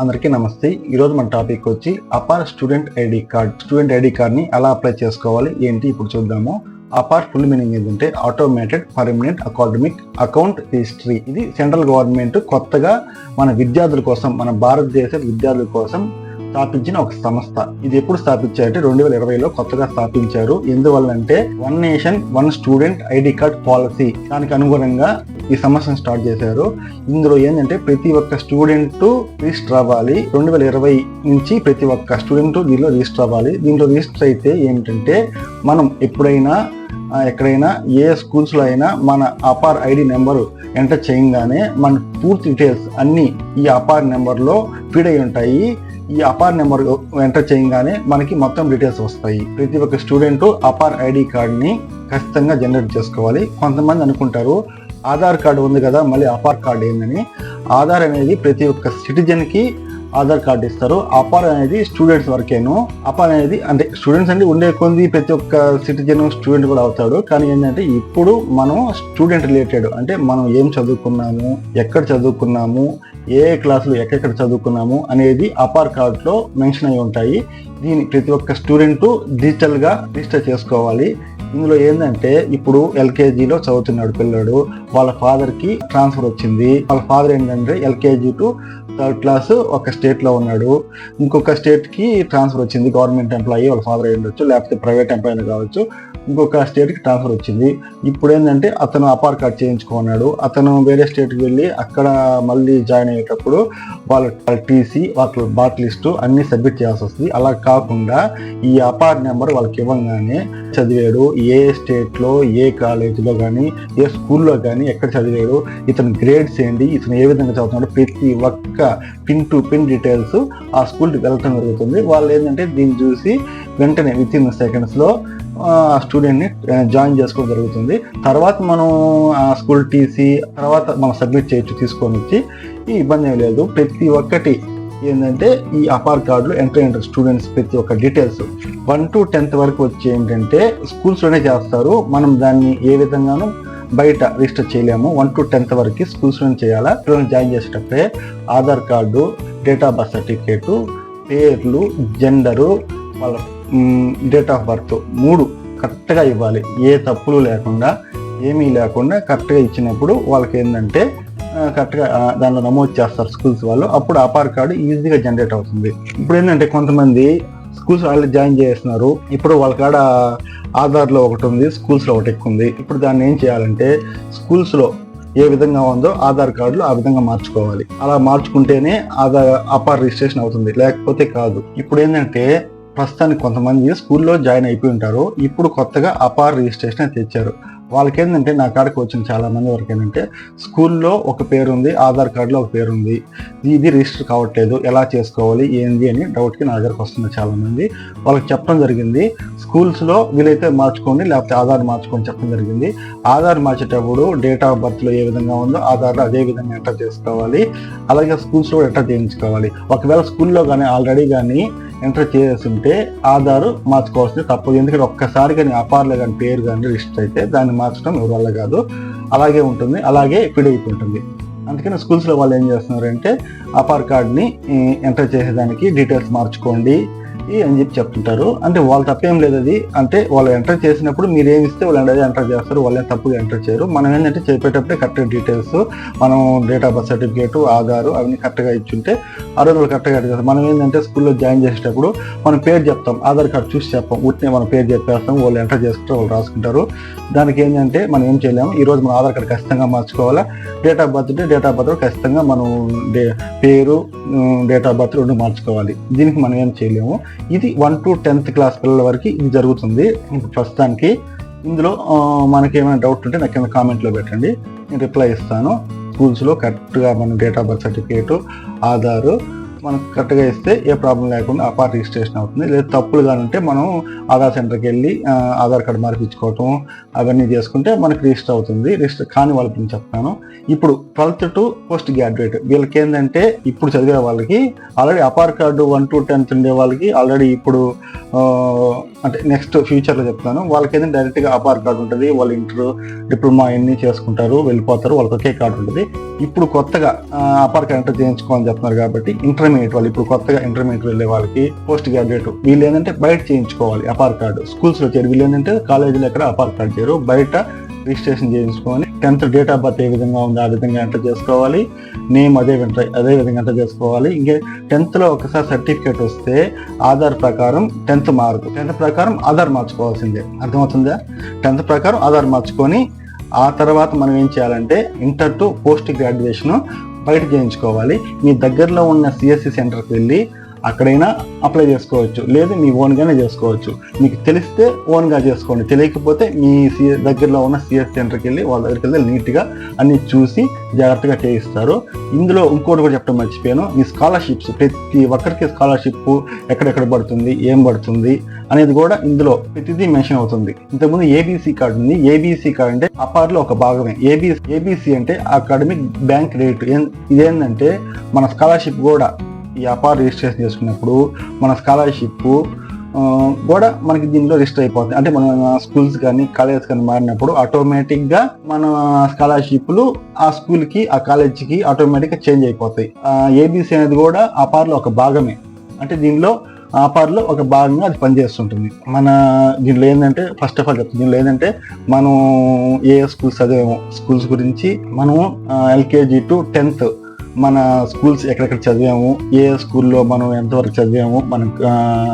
అందరికీ నమస్తే. ఈరోజు మన టాపిక్ వచ్చి APAAR student ID card. Student ID కార్డ్ని ఎలా అప్లై చేసుకోవాలి? ఏంటి? ఇప్పుడు చూద్దాము. అపార్ ఫుల్ మీనింగ్ ఏంటంటే automated permanent academic account history. ఇది సెంట్రల్ గవర్నమెంట్ కొత్తగా మన విద్యార్థుల కోసం మన భారతదేశ విద్యార్థుల కోసం స్థాపించిన ఒక సంస్థ. ఇది ఎప్పుడు స్థాపించారంటే రెండు వేల ఇరవైలో కొత్తగా స్థాపించారు. ఎందువల్లంటే one nation one student ID card policy. దానికి అనుగుణంగా ఈ సంస్థను స్టార్ట్ చేశారు. ఇందులో ఏంటంటే ప్రతి ఒక్క స్టూడెంట్ రిజిస్టర్ అవ్వాలి. రెండు వేల ఇరవై నుంచి ప్రతి ఒక్క స్టూడెంట్ దీనిలో రిజిస్టర్ అవ్వాలి. దీంట్లో రిజిస్టర్ అయితే ఏంటంటే మనం ఎప్పుడైనా ఎక్కడైనా ఏ స్కూల్స్లో అయినా మన అపార్ ఐడి నెంబరు ఎంటర్ చేయగానే మన పూర్తి డీటెయిల్స్ అన్నీ ఈ అపార్ నెంబర్లో ఫీడ్ అయి ఉంటాయి. ఈ అపార్ నెంబర్ ఎంటర్ చేయగానే మనకి మొత్తం డీటెయిల్స్ వస్తాయి. ప్రతి ఒక్క స్టూడెంట్ అపార్ ఐడి కార్డ్ని ఖచ్చితంగా జనరేట్ చేసుకోవాలి. కొంతమంది అనుకుంటారు ఆధార్ కార్డు ఉంది కదా మళ్ళీ అపార్ కార్డు ఏందని. ఆధార్ అనేది ప్రతి ఒక్క సిటిజన్కి ఆధార్ కార్డు ఇస్తారు. అపార్ అనేది స్టూడెంట్స్ వరకేను. అపార్ అనేది అంటే స్టూడెంట్స్ అంటే ఉండే కొంది ప్రతి ఒక్క సిటిజన్ స్టూడెంట్ కూడా అవుతాడు. కానీ ఏంటంటే ఇప్పుడు మనం స్టూడెంట్ రిలేటెడ్ అంటే మనం ఏం చదువుకున్నాము ఎక్కడ చదువుకున్నాము ఏ క్లాసులు ఎక్కడెక్కడ చదువుకున్నాము అనేది అపార్ కార్డులో మెన్షన్ అయి ఉంటాయి. దీన్ని ప్రతి ఒక్క స్టూడెంట్ డిజిటల్గా రిజిస్టర్ చేసుకోవాలి. ఇందులో ఏంటంటే ఇప్పుడు ఎల్కేజీలో చదువుతున్నాడు పిల్లడు. వాళ్ళ ఫాదర్కి ట్రాన్స్ఫర్ వచ్చింది. వాళ్ళ ఫాదర్ ఏంటంటే ఎల్కేజీ టు థర్డ్ క్లాస్ ఒక స్టేట్లో ఉన్నాడు. ఇంకొక స్టేట్కి ట్రాన్స్ఫర్ వచ్చింది. గవర్నమెంట్ ఎంప్లాయీ వాళ్ళ ఫాదర్ అయి ఉండొచ్చు లేకపోతే ప్రైవేట్ ఎంప్లాయీ కావచ్చు. ఇంకొక స్టేట్కి ట్రాన్స్ఫర్ వచ్చింది. ఇప్పుడు ఏంటంటే అతను అపార్ కార్డ్ చేయించుకున్నాడు. అతను వేరే స్టేట్కి వెళ్ళి అక్కడ మళ్ళీ జాయిన్ అయ్యేటప్పుడు వాళ్ళ టీసీ వాళ్ళ బాట్ లిస్టు అన్ని సబ్మిట్ చేయాల్సి వస్తుంది. అలా కాకుండా ఈ అపార్ నెంబర్ వాళ్ళకి ఇవ్వగానే చదివాడు. ఏ స్టేట్లో ఏ కాలేజీలో కానీ ఏ స్కూల్లో కానీ ఎక్కడ చదివాడు. ఇతని గ్రేడ్స్ ఏంటి ఇతను ఏ విధంగా చదువుతున్నాడు ప్రతి ఒక్క పిన్ టు పిన్ డీటెయిల్స్ ఆ స్కూల్కి వెళ్ళటం జరుగుతుంది. వాళ్ళు ఏంటంటే దీన్ని చూసి వెంటనే విత్ ఇన్ సెకండ్స్లో ఆ స్టూడెంట్ని జాయిన్ చేసుకోవడం జరుగుతుంది. తర్వాత మనం ఆ స్కూల్ టీసీ తర్వాత మనం సబ్మిట్ చేయొచ్చు తీసుకొని వచ్చి. ఈ ఇబ్బంది ఏం లేదు. ప్రతి ఒక్కటి ఏంటంటే ఈ అపార్ కార్డులో ఎంటర్ అయిన స్టూడెంట్స్ ప్రతి ఒక్క డీటెయిల్స్. వన్ టు టెన్త్ వరకు వచ్చి ఏంటంటే స్కూల్స్లోనే చేస్తారు. మనం దాన్ని ఏ విధంగానూ బయట రిజిస్టర్ చేయలేము. వన్ టు టెన్త్ వరకు స్కూల్స్ నుంచి చేయాలా? పిల్లల్ని జాయిన్ చేసేటప్పుడే Aadhaar card date of birth certificate పేర్లు జెండరు వాళ్ళ డేట్ ఆఫ్ బర్త్ మూడు కరెక్ట్గా ఇవ్వాలి. ఏ తప్పులు లేకుండా ఏమీ లేకుండా కరెక్ట్గా ఇచ్చినప్పుడు వాళ్ళకి ఏంటంటే కరెక్ట్గా దానిలో నమోదు చేస్తారు స్కూల్స్ వాళ్ళు. అప్పుడు అపార్ కార్డు ఈజీగా జనరేట్ అవుతుంది. ఇప్పుడు ఏంటంటే కొంతమంది స్కూల్స్ వాళ్ళు జాయిన్ చేస్తున్నారు. ఇప్పుడు వాళ్ళ కాడ ఆధార్లో ఒకటి ఉంది స్కూల్స్లో ఒకటి ఎక్కువ ఉంది. ఇప్పుడు దాన్ని ఏం చేయాలంటే స్కూల్స్లో ఏ విధంగా ఉందో ఆధార్ కార్డులు ఆ విధంగా మార్చుకోవాలి. అలా మార్చుకుంటేనే ఆధార్ అపార్ రిజిస్ట్రేషన్ అవుతుంది. లేకపోతే కాదు. ఇప్పుడు ఏంటంటే ప్రస్తుతానికి కొంతమంది స్కూల్లో జాయిన్ అయిపోయి ఉంటారు. ఇప్పుడు కొత్తగా అపార్ రిజిస్ట్రేషన్ అని తెచ్చారు. వాళ్ళకి ఏంటంటే నా కాడికి వచ్చిన చాలా మంది వరకు ఏంటంటే స్కూల్లో ఒక పేరు ఉంది ఆధార్ కార్డులో ఒక పేరు ఉంది ఇది రిజిస్టర్ కావట్లేదు ఎలా చేసుకోవాలి ఏంది అని డౌట్కి నా దగ్గరకు వస్తుంది చాలా మంది వాళ్ళకి చెప్పడం జరిగింది. స్కూల్స్లో వీలైతే మార్చుకోండి లేకపోతే ఆధార్ మార్చుకొని చెప్పడం జరిగింది. ఆధార్ మార్చేటప్పుడు డేట్ ఆఫ్ బర్త్లో ఏ విధంగా ఉందో ఆధార్లో అదే విధంగా ఎంటర్ చేసుకోవాలి. అలాగే స్కూల్స్లో ఎంటర్ చేయించుకోవాలి. ఒకవేళ స్కూల్లో కానీ ఆల్రెడీ కానీ ఎంటర్ చేస్తుంటే ఆధారు మార్చుకోవాల్సింది తప్పదు. ఎందుకంటే ఒక్కసారి కానీ అపార్లో కానీ పేరు కానీ రిజిస్టర్ అయితే దాన్ని మార్చడం ఎవరి వల్ల కాదు. అలాగే ఉంటుంది. అలాగే ఫిడ్ ఉంటుంది. అందుకని స్కూల్స్లో వాళ్ళు ఏం చేస్తున్నారంటే అపార్ కార్డ్ని ఎంటర్ చేసేదానికి డీటెయిల్స్ మార్చుకోండి. అని చెప్పి చెప్తుంటారు. అంటే వాళ్ళు తప్పేం లేదు అది. అంటే వాళ్ళు ఎంటర్ చేసినప్పుడు మీరు ఏమి ఇస్తే వాళ్ళు అదే ఎంటర్ చేస్తారు. వాళ్ళేం తప్పుగా ఎంటర్ చేయరు. మనం ఏంటంటే చెప్పేటప్పుడే కరెక్ట్గా డీటెయిల్స్ మనం date of birth certificate Aadhaar అవన్నీ కరెక్ట్గా ఇచ్చుంటే ఆ రోజు వాళ్ళు కరెక్ట్గా చేస్తారు మనం ఏంటంటే స్కూల్లో జాయిన్ చేసేటప్పుడు మనం పేరు చెప్తాం. ఆధార్ కార్డ్ చూసి చెప్పాం. ఉట్టినే మనం పేరు చెప్పేస్తాం. వాళ్ళు ఎంటర్ చేసుకుంటారు వాళ్ళు రాసుకుంటారు. దానికి ఏంటంటే మనం ఏం చేయలేము. ఈ రోజు మన ఆధార్ కార్డు ఖచ్చితంగా మార్చుకోవాలా? Date of birth date of birth ఖచ్చితంగా మనం డే పేరు డేట్ ఆఫ్ బర్త్ రెండు మార్చుకోవాలి. దీనికి మనం ఏం చేయలేము. ఇది వన్ టు టెన్త్ క్లాస్ పిల్లల వరకు ఇది జరుగుతుంది ఇప్పుడు ప్రస్తుతానికి. ఇందులో మనకి ఏమైనా డౌట్ ఉంటే నాకు కింద కామెంట్లో పెట్టండి. నేను రిప్లై ఇస్తాను. స్కూల్స్లో కరెక్ట్గా మన date of birth certificate Aadhaar మనం కరెక్ట్గా ఇస్తే ఏ ప్రాబ్లం లేకుండా ఆ పార్టీ రిజిస్ట్రేషన్ అవుతుంది. లేదా తప్పులు కానీ ఉంటే మనం ఆధార్ సెంటర్కి వెళ్ళి ఆధార్ కార్డు మార్పించుకోవటం అవన్నీ చేసుకుంటే మనకి రిజిస్టర్ అవుతుంది. రిజిస్టర్ కాని వాళ్ళకి నేను చెప్తాను. ఇప్పుడు ట్వెల్త్ టు పోస్ట్ గ్రాడ్యుయేట్ వీళ్ళకి ఏంటంటే ఇప్పుడు చదివే వాళ్ళకి already APAAR card one to tenth ఉండే వాళ్ళకి ఆల్రెడీ ఇప్పుడు అంటే నెక్స్ట్ ఫ్యూచర్లో చెప్తాను. వాళ్ళకి ఏదైనా డైరెక్ట్గా అపార్ కార్డు ఉంటుంది. వాళ్ళు ఇంటర్ డిప్లొమా అన్ని చేసుకుంటారు వెళ్ళిపోతారు. వాళ్ళకి ఒకే కార్డు ఉంటుంది. ఇప్పుడు కొత్తగా అపార్ కార్డు ఎంటర్ చేయించుకోవాలని చెప్తున్నారు కాబట్టి ఇంటర్మీడియట్ వాళ్ళు ఇప్పుడు కొత్తగా ఇంటర్మీడియట్ వెళ్ళే వాళ్ళకి పోస్ట్ గ్రాడ్యుయేట్ వీళ్ళు ఏంటంటే బయట చేయించుకోవాలి అపార్ కార్డు స్కూల్స్లో చేరు వీళ్ళు ఏంటంటే కాలేజీలో ఎక్కడ అపార్ కార్డు చేయరు. బయట రిజిస్ట్రేషన్ చేయించుకొని టెన్త్ డేట్ ఆఫ్ బర్త్ ఏ విధంగా ఉందో ఆ విధంగా ఎంటర్ చేసుకోవాలి. నేమ్ అదే విధంగా అదే విధంగా ఎంటర్ చేసుకోవాలి. ఇంకే టెన్త్లో ఒకసారి సర్టిఫికేట్ వస్తే ఆధార్ ప్రకారం టెన్త్ మార్కు. టెన్త్ ప్రకారం ఆధార్ మార్చుకోవాల్సిందే. అర్థమవుతుందా? టెన్త్ ప్రకారం ఆధార్ మార్చుకొని ఆ తర్వాత మనం ఏం చేయాలంటే ఇంటర్ టు పోస్ట్ గ్రాడ్యుయేషన్ బయట చేయించుకోవాలి. మీ దగ్గరలో ఉన్న సిఎస్సి సెంటర్కి వెళ్ళి అక్కడైనా అప్లై చేసుకోవచ్చు. లేదు మీ ఓన్గానే చేసుకోవచ్చు. మీకు తెలిస్తే ఓన్గా చేసుకోండి. తెలియకపోతే మీ సిఎస్ దగ్గరలో ఉన్న సిఎస్ సెంటర్కి వెళ్ళి వాళ్ళ దగ్గరికి వెళ్ళి నీట్గా అన్ని చూసి జాగ్రత్తగా చేయిస్తారు. ఇందులో ఇంకోటి కూడా చెప్పడం మర్చిపోయాను. మీ స్కాలర్షిప్స్ ప్రతి ఒక్కరికి స్కాలర్షిప్ ఎక్కడెక్కడ పడుతుంది ఏం పడుతుంది అనేది కూడా ఇందులో ప్రతిదీ మెన్షన్ అవుతుంది. ఇంతకుముందు ఏబీసీ కార్డు ఉంది. ఏబీసీ కార్డు అంటే అపార్లో ఒక భాగమే. ఏబీసీ ఏబీసీ అంటే అకాడమిక్ బ్యాంక్ రేట్ ఇదేంటంటే మన స్కాలర్షిప్ కూడా ఈ అపార్ రిజిస్ట్రేషన్ చేసుకున్నప్పుడు మన స్కాలర్షిప్ కూడా మనకి దీనిలో రిజిస్టర్ అయిపోతుంది. అంటే మన స్కూల్స్ కానీ కాలేజెస్ కానీ మారినప్పుడు ఆటోమేటిక్గా మన స్కాలర్షిప్లు ఆ స్కూల్కి ఆ కాలేజ్కి ఆటోమేటిక్గా చేంజ్ అయిపోతాయి. ఏబీసీ అనేది కూడా అపార్లో ఒక భాగమే. అంటే దీనిలో ఆపార్లో ఒక భాగంగా అది పనిచేస్తుంటుంది. మన దీనిలో ఏంటంటే ఫస్ట్ ఆఫ్ ఆల్ చెప్తుంది దీనిలో ఏంటంటే మనం ఏ స్కూల్స్ చదివాము స్కూల్స్ గురించి మనము ఎల్కేజీ టు టెన్త్ మన స్కూల్స్ ఎక్కడెక్కడ చదివాము ఏ స్కూల్లో మనం ఎంతవరకు చదివాము మన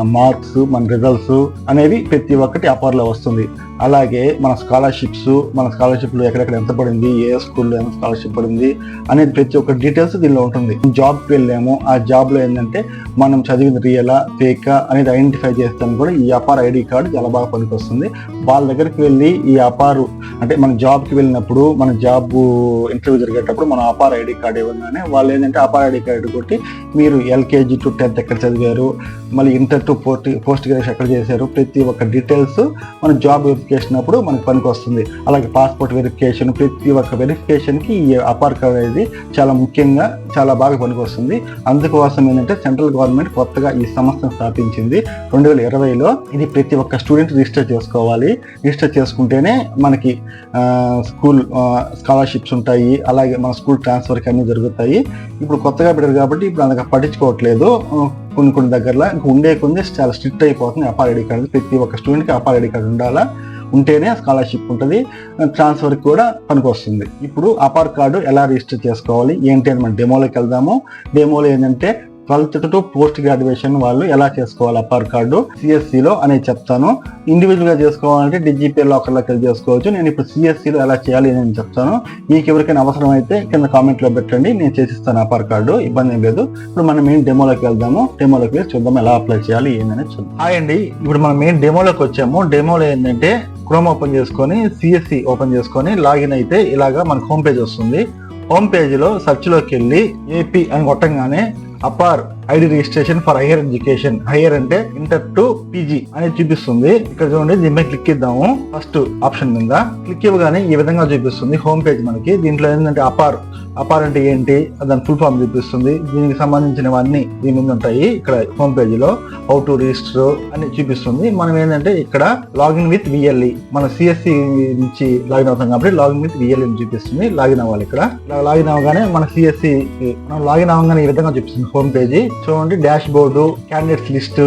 మార్క్స్ మన రిజల్ట్స్ అనేవి ప్రతి ఒక్కటి అపార్లో వస్తుంది. అలాగే మన స్కాలర్షిప్స్ మన స్కాలర్షిప్లు ఎక్కడెక్కడ ఎంత పడింది ఏ స్కూల్లో ఎంత స్కాలర్షిప్ పడింది అనేది ప్రతి ఒక్క డీటెయిల్స్ దీనిలో ఉంటుంది. జాబ్కి వెళ్ళాము. ఆ జాబ్లో ఏంటంటే మనం చదివిన రియలా ఫేకా అనేది ఐడెంటిఫై చేస్తాను కూడా ఈ అపార్ ఐడి కార్డు చాలా బాగా పనికొస్తుంది. వాళ్ళ దగ్గరికి వెళ్ళి ఈ అపారు అంటే మన జాబ్కి వెళ్ళినప్పుడు మన జాబ్ ఇంటర్వ్యూ జరిగేటప్పుడు మన అపార్ ఐడి కార్డు ఇవ్వగానే వాళ్ళు ఏంటంటే అపార్ ఐడి కార్డు కొట్టి మీరు ఎల్కేజీ టు టెన్త్ ఎక్కడ చదివారు మళ్ళీ inter to post post graduation ఎక్కడ చేశారు? ప్రతి ఒక్క డీటెయిల్స్ మన జాబ్ వెరిఫికేషన్ అప్పుడు మనకు పనికి వస్తుంది అలాగే పాస్పోర్ట్ వెరిఫికేషన్ ప్రతి ఒక్క వెరిఫికేషన్కి ఈ అపార్ కార్డ్ అనేది చాలా ముఖ్యంగా చాలా బాగా పనికి వస్తుంది అందుకోసం ఏంటంటే సెంట్రల్ గవర్నమెంట్ కొత్తగా ఈ సంస్థను స్థాపించింది. రెండు వేల ఇరవైలో ఇది ప్రతి ఒక్క స్టూడెంట్ రిజిస్టర్ చేసుకోవాలి. రిజిస్టర్ చేసుకుంటేనే మనకి స్కూల్ స్కాలర్షిప్స్ ఉంటాయి. అలాగే మన స్కూల్ ట్రాన్స్ఫర్కి అన్నీ జరుగుతాయి. ఇప్పుడు కొత్తగా పెట్టారు కాబట్టి ఇప్పుడు అంతగా పట్టించుకోవట్లేదు. కొన్ని కొన్ని దగ్గరలో ఇంకా ఉండే కొన్ని చాలా స్ట్రిక్ట్ అయిపోతుంది అపార్ ఐడి కార్డు ప్రతి ఒక్క స్టూడెంట్కి అపార్ ఐడి కార్డు ఉండాలా? ఉంటేనే స్కాలర్షిప్ ఉంటుంది. ట్రాన్స్ఫర్కి కూడా పనికొస్తుంది. ఇప్పుడు అపార్ కార్డు ఎలా రిజిస్టర్ చేసుకోవాలి? ఏంటి అని మనం డెమోలోకి వెళ్దాము. డెమోలో ఏంటంటే ట్వెల్త్ టు పోస్ట్ గ్రాడ్యుయేషన్ వాళ్ళు ఎలా చేసుకోవాలి అపార్ కార్డు? సిఎస్సిలో అనేది చెప్తాను. ఇండివిజువల్గా చేసుకోవాలంటే డిజిపీ లాకర్లోకి వెళ్ళి చేసుకోవచ్చు. నేను ఇప్పుడు సిఎస్సిలో ఎలా చేయాలి అని చెప్తాను. మీకు ఎవరికైనా అవసరం అయితే కింద కామెంట్లో పెట్టండి. నేను చేసిస్తాను అపార్ కార్డు. ఇబ్బంది ఏం లేదు. ఇప్పుడు మనం మెయిన్ డెమోలోకి వెళ్దాము. డెమోలోకి వెళ్ళి చూద్దాం ఎలా అప్లై చేయాలి ఏందని చూద్దాం హాయ్ అండి. ఇప్పుడు మనం మెయిన్ డెమోలోకి వచ్చాము. డెమోలో ఏంటంటే క్రోమ్ ఓపెన్ చేసుకొని సిఎస్సి ఓపెన్ చేసుకొని లాగిన్ అయితే ఇలాగా మనకు హోమ్ పేజ్ వస్తుంది. హోమ్ పేజ్లో సర్చ్లోకి వెళ్ళి ఏపీ అని కొట్టంగానే APAAR ID registration for higher education. Higher అంటే ఇంటర్ టు పీజీ అనేది చూపిస్తుంది. ఇక్కడ చూడండి దీని మీద క్లిక్ ఇద్దాము ఫస్ట్ ఆప్షన్ మీద క్లిక్ ఇవ్వగానే ఈ విధంగా చూపిస్తుంది. హోమ్ పేజ్ మనకి. దీంట్లో ఏంటంటే అపార్ అపార్ అంటే ఏంటి? దాని ఫుల్ ఫామ్ చూపిస్తుంది. దీనికి సంబంధించినవన్నీ దీని మీద ఉంటాయి. ఇక్కడ హోమ్ పేజ్లో హౌ టు రిజిస్టర్ అని చూపిస్తుంది. మనం ఏంటంటే ఇక్కడ లాగిన్ విత్ విఎల్ఈ మన సిఎస్సి నుంచి లాగిన్ అవుతాం కాబట్టి లాగిన్ విత్ విఎల్ఈ చూపిస్తుంది. లాగిన్ అవ్వాలి ఇక్కడ. లాగిన్ అవ్వగానే మన సిఎస్సి మనం లాగిన్ అవ్వగానే ఈ విధంగా చూపిస్తుంది హోమ్ పేజీ చూడండి డాష్ బోర్డు క్యాండిడేట్స్ లిస్ట్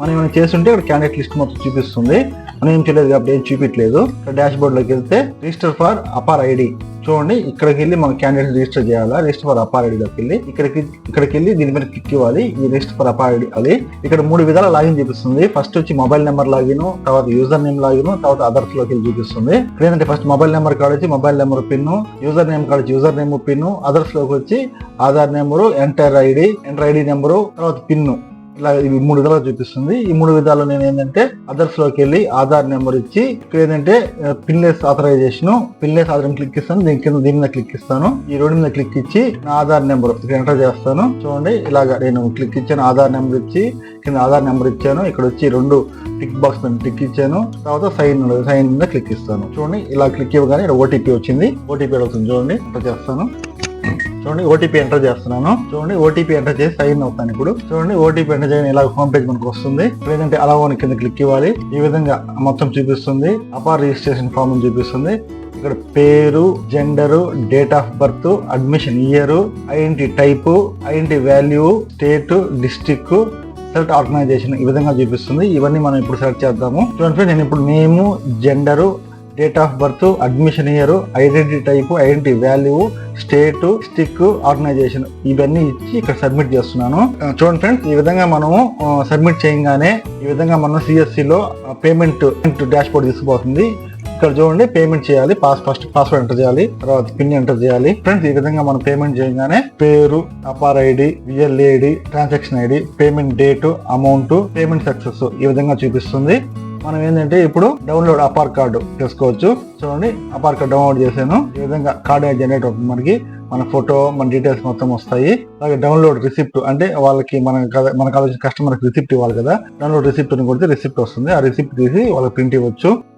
మనం ఏమైనా చేస్తుంటే ఇక్కడ క్యాండిడేట్ లిస్ట్ మొత్తం చూపిస్తుంది. మనం ఏం చేయలేదు కాబట్టి ఏం చూపించలేదు. డాష్ బోర్డ్ వెళ్తే రిజిస్టర్ ఫర్ అపార్ ఐడి చూడండి ఇక్కడికి వెళ్ళి మన క్యాండిడేట్ రిజిస్టర్ చేయాలా? రిజిస్టర్ ఫర్ అపార్ వెళ్ళి ఇక్కడికి ఇక్కడికి వెళ్ళి దీని మీద క్లిక్ ఇవ్వాలి ఈ రిజిస్టర్ ఫర్ అపార్ అది. ఇక్కడ మూడు విధాల లాగిన్ చూపిస్తుంది. ఫస్ట్ వచ్చి మొబైల్ నెంబర్ లాగిన్ తర్వాత యూజర్ నేమ్ లాగిన్ తర్వాత అదర్స్లోకి వెళ్ళి చూపిస్తుంది. ఇక్కడ ఏంటంటే ఫస్ట్ మొబైల్ నెంబర్ కాడ వచ్చి mobile number pin user name కాడ యూజర్ నేమ్ పిన్ అదర్స్లోకి వచ్చి Aadhaar number enter ID enter ID number తర్వాత పిన్. ఇలా ఇవి మూడు విధాలు చూపిస్తుంది. ఈ మూడు విధాలు నేను ఏంటంటే అదర్స్లోకి వెళ్ళి ఆధార్ నెంబర్ ఇచ్చి ఇక్కడ ఏంటంటే pinless authorization pinless Aadhaar click ఇస్తాను దీని కింద దీని మీద క్లిక్ ఇస్తాను ఈ రెండు మీద క్లిక్ ఇచ్చి నా ఆధార్ నెంబర్ ఇక్కడ ఎంటర్ చేస్తాను. చూడండి ఇలాగా నేను క్లిక్ ఇచ్చాను ఆధార్ నెంబర్ ఇచ్చి కింద ఆధార్ నెంబర్ ఇచ్చాను. ఇక్కడ వచ్చి రెండు టిక్ బాక్స్ మీద క్లిక్ ఇచ్చాను. తర్వాత సైన్ సైన్ మీద క్లిక్ ఇస్తాను. చూడండి ఇలా క్లిక్ ఇవ్వగానే ఇక్కడ ఓటీపీ వచ్చింది. ఓటీపీ అడుగుతుంది చూడండి ఎంటర్ చేస్తాను. చూడండి ఓటీపీ ఎంటర్ చేస్తున్నాను. చూడండి ఓటీపీ ఎంటర్ చేసి సైన్ అవుతాను ఇప్పుడు. చూడండి ఓటీపీ ఎంటర్ చేయని ఇలా హోమ్ పేజ్ మనకు వస్తుంది. లేదంటే అలా అని కింద క్లిక్ ఇవ్వాలి. ఈ విధంగా మొత్తం చూపిస్తుంది. అపార్ రిజిస్ట్రేషన్ ఫామ్ చూపిస్తుంది. ఇక్కడ పేరు gender date of birth admission year identity type identity value state district select organization ఈ విధంగా చూపిస్తుంది. ఇవన్నీ మనం ఇప్పుడు సెలెక్ట్ చేద్దాము. చూడండి నేను ఇప్పుడు name gender date of birth admission year identity type identity value state district organization ఇవన్నీ ఇచ్చి ఇక్కడ సబ్మిట్ చేస్తున్నాను. చూడండి ఫ్రెండ్స్ ఈ విధంగా మనము సబ్మిట్ చేయగానే ఈ విధంగా మనం సిఎస్సిలో పేమెంట్ డాష్ బోర్డ్ తీసుకుపోతుంది. ఇక్కడ చూడండి పేమెంట్ చేయాలి పాస్ ఫస్ట్ పాస్వర్డ్ ఎంటర్ చేయాలి తర్వాత పిన్ ఎంటర్ చేయాలి. ఫ్రెండ్స్ ఈ విధంగా మనం పేమెంట్ చేయగానే పేరు APAAR ID విఎల్ఏడి transaction ID payment date amount payment success ఈ విధంగా చూపిస్తుంది. మనం ఏంటంటే ఇప్పుడు డౌన్లోడ్ అపార్ కార్డు చేసుకోవచ్చు చూడండి అపార్ కార్డు డౌన్లోడ్ చేశాను. ఈ విధంగా కార్డు జనరేట్ అవుతుంది మనకి. మన ఫోటో మన డీటెయిల్స్ మొత్తం వస్తాయి. అలాగే డౌన్లోడ్ రిసిప్ట్ అంటే వాళ్ళకి మన మనకు కావాల్సిన కస్టమర్కి రిసిప్ట్ ఇవ్వాలి కదా. డౌన్లోడ్ రిసిప్ట్ అని కొడితే రిసిప్ట్ వస్తుంది. ఆ రిసిప్ట్ తీసి వాళ్ళకి ప్రింట్ ఇవ్వచ్చు.